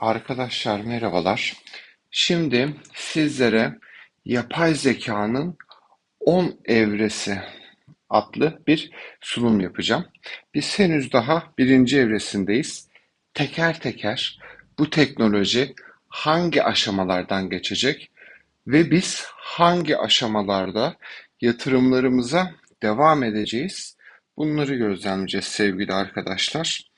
Arkadaşlar merhabalar. Şimdi sizlere yapay zekanın 10 evresi adlı bir sunum yapacağım. Biz henüz daha birinci evresindeyiz. Teker teker bu teknoloji hangi aşamalardan geçecek ve biz hangi aşamalarda yatırımlarımıza devam edeceğiz? Bunları gözlemleyeceğiz sevgili arkadaşlar.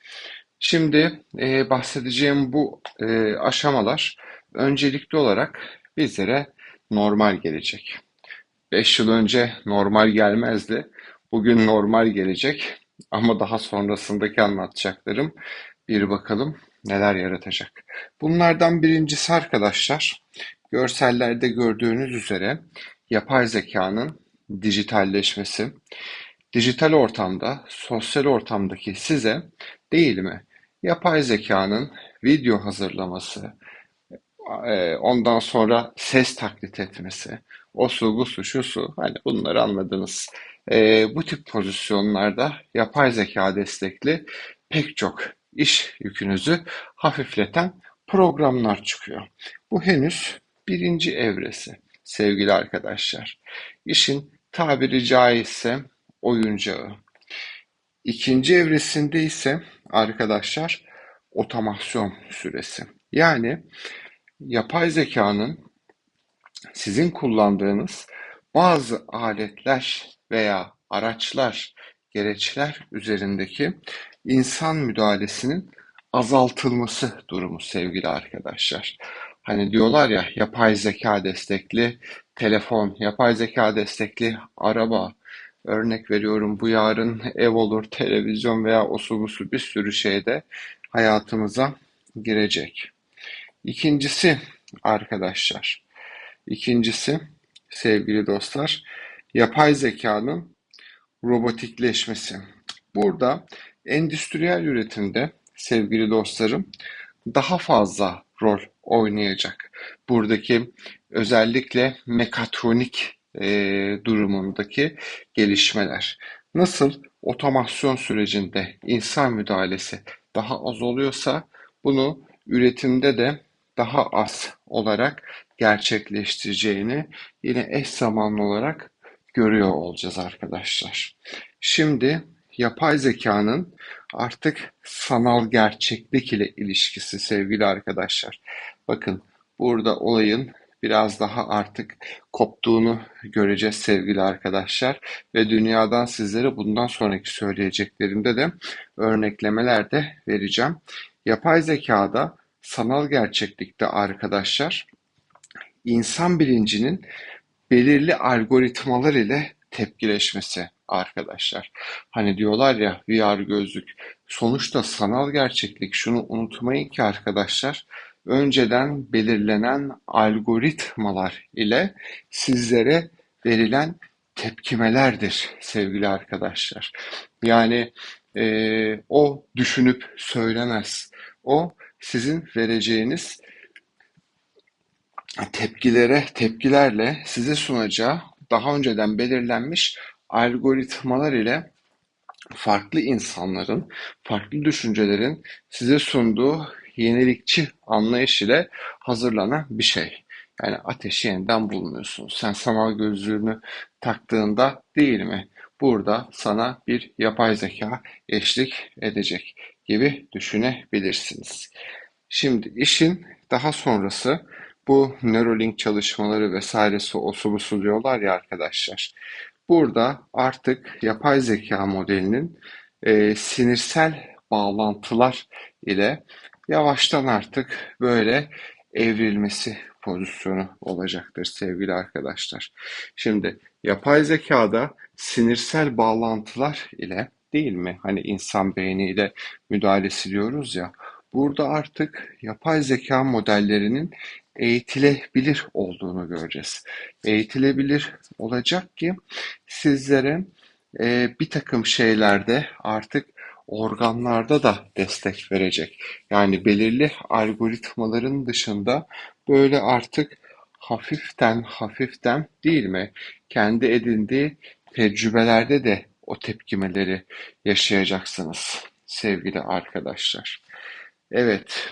Şimdi e, bahsedeceğim bu e, aşamalar öncelikli olarak bizlere normal gelecek. 5 yıl önce normal gelmezdi. Bugün normal gelecek. Ama daha sonrasındaki anlatacaklarım bir bakalım neler yaratacak. Bunlardan birincisi arkadaşlar, görsellerde gördüğünüz üzere yapay zekanın dijitalleşmesi. Dijital ortamda, sosyal ortamdaki size değil mi? Yapay zekanın video hazırlaması, e, ondan sonra ses taklit etmesi, o su, bu su, şu su, hani bunları anladınız. E, bu tip pozisyonlarda yapay zeka destekli pek çok iş yükünüzü hafifleten programlar çıkıyor. Bu henüz birinci evresi sevgili arkadaşlar. İşin tabiri caizse oyuncağı. İkinci evresinde ise arkadaşlar otomasyon süresi. Yani yapay zekanın sizin kullandığınız bazı aletler veya araçlar, gereçler üzerindeki insan müdahalesinin azaltılması durumu sevgili arkadaşlar. Hani diyorlar ya yapay zeka destekli telefon, yapay zeka destekli araba, Örnek veriyorum bu yarın ev olur, televizyon veya osu busu bir sürü şeyde hayatımıza girecek. İkincisi arkadaşlar, ikincisi sevgili dostlar, yapay zekanın robotikleşmesi. Burada endüstriyel üretimde sevgili dostlarım daha fazla rol oynayacak. Buradaki özellikle mekatronik e, durumundaki gelişmeler. Nasıl otomasyon sürecinde insan müdahalesi daha az oluyorsa bunu üretimde de daha az olarak gerçekleştireceğini yine eş zamanlı olarak görüyor olacağız arkadaşlar. Şimdi yapay zekanın artık sanal gerçeklik ile ilişkisi sevgili arkadaşlar. Bakın burada olayın biraz daha artık koptuğunu göreceğiz sevgili arkadaşlar. Ve dünyadan sizlere bundan sonraki söyleyeceklerimde de örneklemeler de vereceğim. Yapay zekada sanal gerçeklikte arkadaşlar insan bilincinin belirli algoritmalar ile tepkileşmesi arkadaşlar. Hani diyorlar ya VR gözlük. Sonuçta sanal gerçeklik şunu unutmayın ki arkadaşlar önceden belirlenen algoritmalar ile sizlere verilen tepkimelerdir sevgili arkadaşlar. Yani e, o düşünüp söylemez. O sizin vereceğiniz tepkilere, tepkilerle size sunacağı daha önceden belirlenmiş algoritmalar ile farklı insanların, farklı düşüncelerin size sunduğu yenilikçi anlayış ile hazırlanan bir şey. Yani ateşi yeniden bulmuyorsun. Sen sanal gözlüğünü taktığında değil mi? Burada sana bir yapay zeka eşlik edecek gibi düşünebilirsiniz. Şimdi işin daha sonrası bu Neuralink çalışmaları vesairesi osu busu diyorlar ya arkadaşlar. Burada artık yapay zeka modelinin e, sinirsel bağlantılar ile yavaştan artık böyle evrilmesi pozisyonu olacaktır sevgili arkadaşlar. Şimdi yapay zekada sinirsel bağlantılar ile değil mi? Hani insan beyniyle müdahalesi diyoruz ya. Burada artık yapay zeka modellerinin eğitilebilir olduğunu göreceğiz. Eğitilebilir olacak ki sizlere e, bir takım şeylerde artık organlarda da destek verecek. Yani belirli algoritmaların dışında böyle artık hafiften hafiften değil mi? Kendi edindiği tecrübelerde de o tepkimeleri yaşayacaksınız sevgili arkadaşlar. Evet,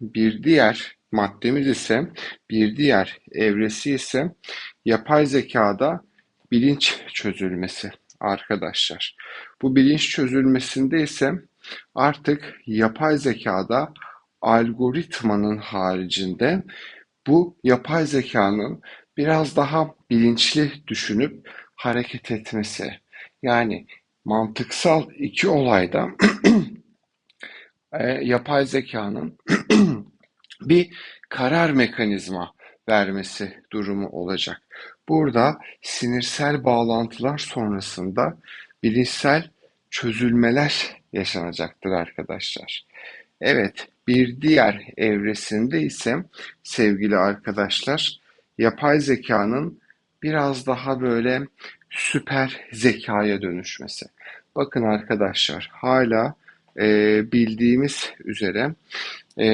bir diğer maddemiz ise bir diğer evresi ise yapay zekada bilinç çözülmesi arkadaşlar. Bu bilinç çözülmesinde ise artık yapay zekada algoritmanın haricinde bu yapay zekanın biraz daha bilinçli düşünüp hareket etmesi. Yani mantıksal iki olayda e, yapay zekanın bir karar mekanizma vermesi durumu olacak. Burada sinirsel bağlantılar sonrasında bilinçsel çözülmeler yaşanacaktır arkadaşlar. Evet, bir diğer evresinde ise sevgili arkadaşlar, yapay zekanın biraz daha böyle süper zekaya dönüşmesi. Bakın arkadaşlar, hala e, bildiğimiz üzere e,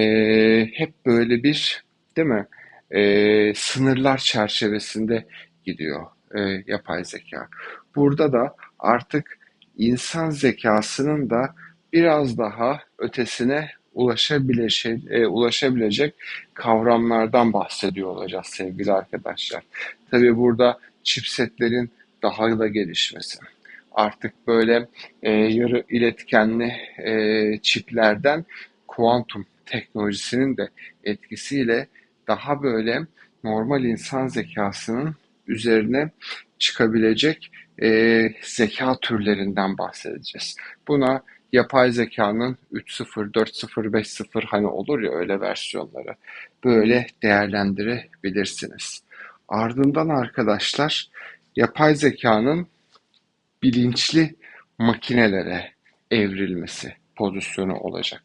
hep böyle bir, değil mi? E, sınırlar çerçevesinde gidiyor e, yapay zeka. Burada da artık insan zekasının da biraz daha ötesine ulaşabilecek, e, ulaşabilecek kavramlardan bahsediyor olacağız sevgili arkadaşlar. Tabii burada chipsetlerin daha da gelişmesi. Artık böyle e, yarı iletkenli e, çiplerden kuantum teknolojisinin de etkisiyle daha böyle normal insan zekasının üzerine çıkabilecek e, zeka türlerinden bahsedeceğiz. Buna yapay zekanın 3.0, 4.0, 5.0 hani olur ya öyle versiyonları böyle değerlendirebilirsiniz. Ardından arkadaşlar yapay zekanın bilinçli makinelere evrilmesi pozisyonu olacak.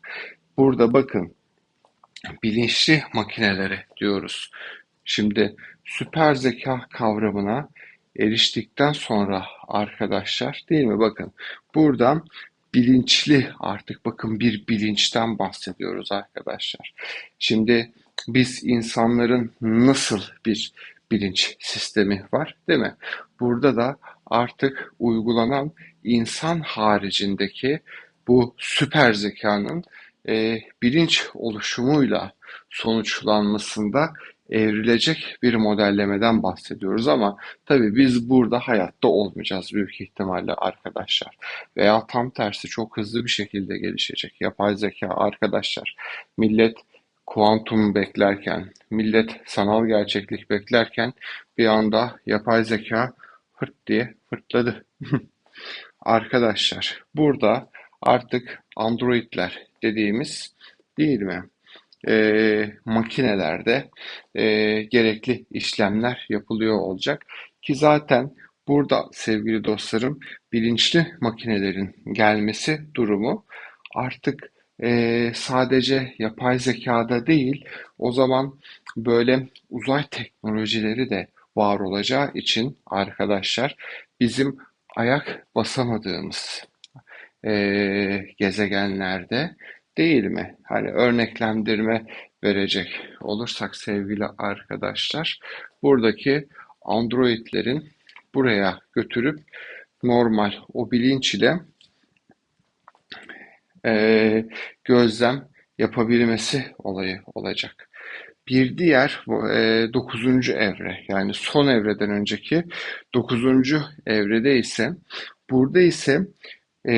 Burada bakın bilinçli makinelere diyoruz. Şimdi süper zeka kavramına eriştikten sonra arkadaşlar değil mi bakın buradan bilinçli artık bakın bir bilinçten bahsediyoruz arkadaşlar. Şimdi biz insanların nasıl bir bilinç sistemi var değil mi? Burada da artık uygulanan insan haricindeki bu süper zekanın e, bilinç oluşumuyla sonuçlanmasında evrilecek bir modellemeden bahsediyoruz ama tabii biz burada hayatta olmayacağız büyük ihtimalle arkadaşlar. Veya tam tersi çok hızlı bir şekilde gelişecek. Yapay zeka arkadaşlar. Millet kuantum beklerken, millet sanal gerçeklik beklerken bir anda yapay zeka hırt diye fırtladı. Arkadaşlar burada artık androidler dediğimiz değil mi? E, makinelerde e, gerekli işlemler yapılıyor olacak. Ki zaten burada sevgili dostlarım bilinçli makinelerin gelmesi durumu artık e, sadece yapay zekada değil o zaman böyle uzay teknolojileri de var olacağı için arkadaşlar bizim ayak basamadığımız e, gezegenlerde değil mi? Hani örneklendirme verecek olursak sevgili arkadaşlar, buradaki androidlerin buraya götürüp normal o bilinç ile e, gözlem yapabilmesi olayı olacak. Bir diğer e, dokuzuncu evre yani son evreden önceki dokuzuncu evrede ise burada ise e,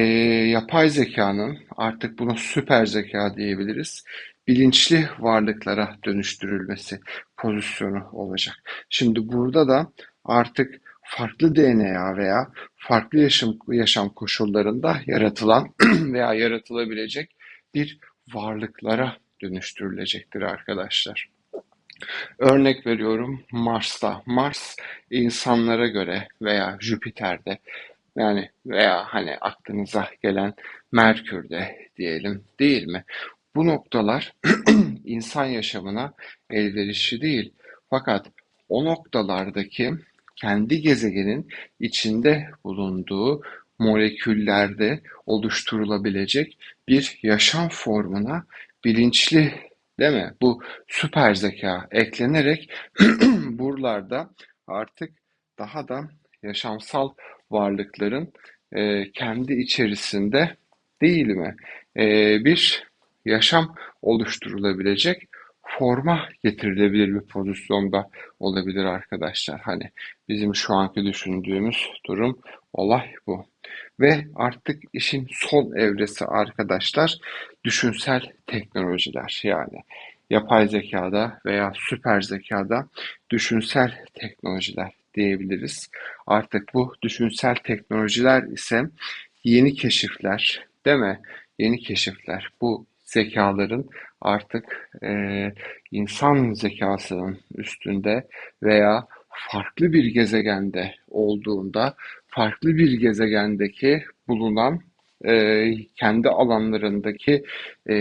yapay zekanın artık buna süper zeka diyebiliriz bilinçli varlıklara dönüştürülmesi pozisyonu olacak. Şimdi burada da artık farklı DNA veya farklı yaşam, yaşam koşullarında yaratılan veya yaratılabilecek bir varlıklara dönüştürülecektir arkadaşlar. Örnek veriyorum Mars'ta. Mars insanlara göre veya Jüpiter'de yani veya hani aklınıza gelen Merkür'de diyelim değil mi? Bu noktalar insan yaşamına elverişli değil. Fakat o noktalardaki kendi gezegenin içinde bulunduğu moleküllerde oluşturulabilecek bir yaşam formuna bilinçli değil mi? Bu süper zeka eklenerek buralarda artık daha da yaşamsal varlıkların e, kendi içerisinde değil mi? E, bir yaşam oluşturulabilecek forma getirilebilir bir pozisyonda olabilir arkadaşlar. Hani bizim şu anki düşündüğümüz durum olay bu. Ve artık işin son evresi arkadaşlar düşünsel teknolojiler yani yapay zekada veya süper zekada düşünsel teknolojiler diyebiliriz. Artık bu düşünsel teknolojiler ise yeni keşifler, değil mi? Yeni keşifler. Bu zekaların artık e, insan zekasının üstünde veya farklı bir gezegende olduğunda farklı bir gezegendeki bulunan e, kendi alanlarındaki e,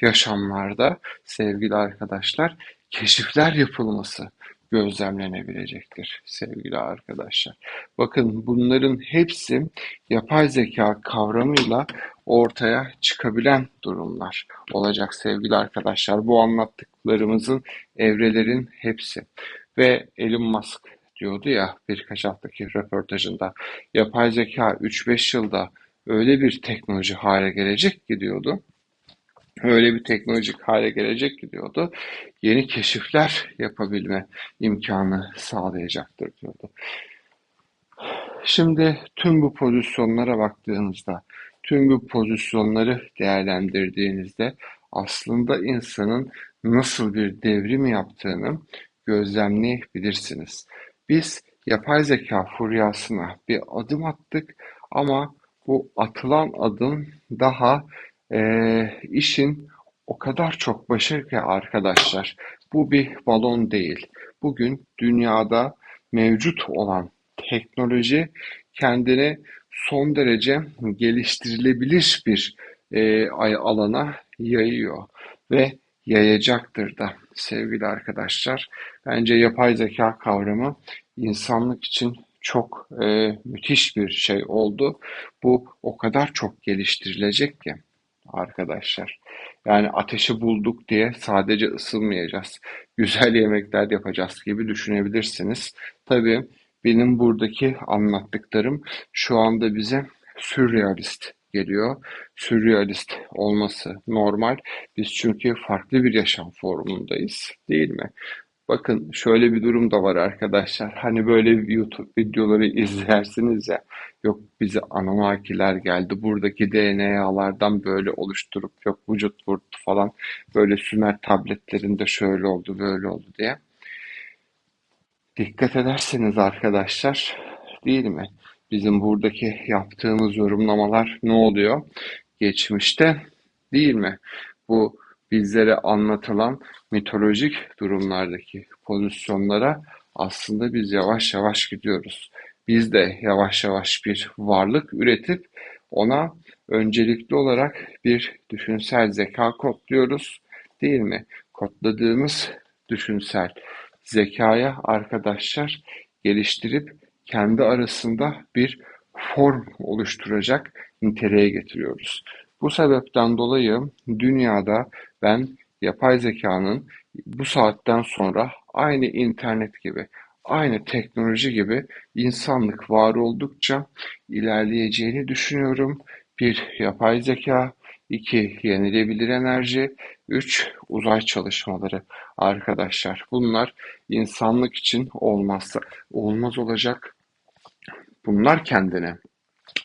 yaşamlarda sevgili arkadaşlar keşifler yapılması gözlemlenebilecektir sevgili arkadaşlar. Bakın bunların hepsi yapay zeka kavramıyla ortaya çıkabilen durumlar olacak sevgili arkadaşlar. Bu anlattıklarımızın evrelerin hepsi. Ve Elon Musk diyordu ya birkaç haftaki röportajında yapay zeka 3-5 yılda öyle bir teknoloji hale gelecek ki diyordu. Öyle bir teknolojik hale gelecek diyordu. Yeni keşifler yapabilme imkanı sağlayacaktır diyordu. Şimdi tüm bu pozisyonlara baktığınızda, tüm bu pozisyonları değerlendirdiğinizde aslında insanın nasıl bir devrim yaptığını gözlemleyebilirsiniz. Biz yapay zeka furyasına bir adım attık ama bu atılan adım daha eee, işin o kadar çok başı ki arkadaşlar. Bu bir balon değil. Bugün dünyada mevcut olan teknoloji kendini son derece geliştirilebilir bir e, alana yayıyor ve yayacaktır da sevgili arkadaşlar. Bence yapay zeka kavramı insanlık için çok e, müthiş bir şey oldu. Bu o kadar çok geliştirilecek ki arkadaşlar. Yani ateşi bulduk diye sadece ısınmayacağız. Güzel yemekler yapacağız gibi düşünebilirsiniz. Tabii benim buradaki anlattıklarım şu anda bize sürrealist geliyor. Sürrealist olması normal. Biz çünkü farklı bir yaşam formundayız, değil mi? Bakın şöyle bir durum da var arkadaşlar. Hani böyle YouTube videoları izlersiniz ya. Yok bize Anunnakiler geldi. Buradaki DNA'lardan böyle oluşturup yok vücut vurdu falan. Böyle Sümer tabletlerinde şöyle oldu böyle oldu diye. Dikkat ederseniz arkadaşlar değil mi? Bizim buradaki yaptığımız yorumlamalar ne oluyor? Geçmişte değil mi? Bu bizlere anlatılan mitolojik durumlardaki pozisyonlara aslında biz yavaş yavaş gidiyoruz. Biz de yavaş yavaş bir varlık üretip ona öncelikli olarak bir düşünsel zeka kodluyoruz, değil mi? Kodladığımız düşünsel zekaya arkadaşlar geliştirip kendi arasında bir form oluşturacak niteliğe getiriyoruz. Bu sebepten dolayı dünyada ben yapay zekanın bu saatten sonra aynı internet gibi, aynı teknoloji gibi insanlık var oldukça ilerleyeceğini düşünüyorum. Bir, yapay zeka, iki, yenilebilir enerji, üç, uzay çalışmaları. Arkadaşlar bunlar insanlık için olmazsa olmaz olacak. Bunlar kendine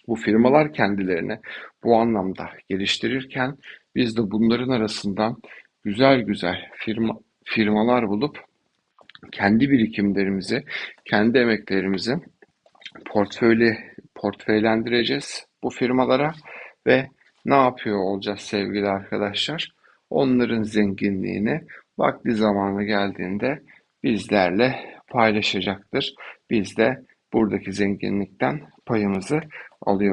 bu firmalar kendilerini bu anlamda geliştirirken biz de bunların arasından güzel güzel firma, firmalar bulup kendi birikimlerimizi, kendi emeklerimizi portföyle, portföylendireceğiz bu firmalara ve ne yapıyor olacağız sevgili arkadaşlar? Onların zenginliğini vakti zamanı geldiğinde bizlerle paylaşacaktır. Biz de buradaki zenginlikten payımızı alıyor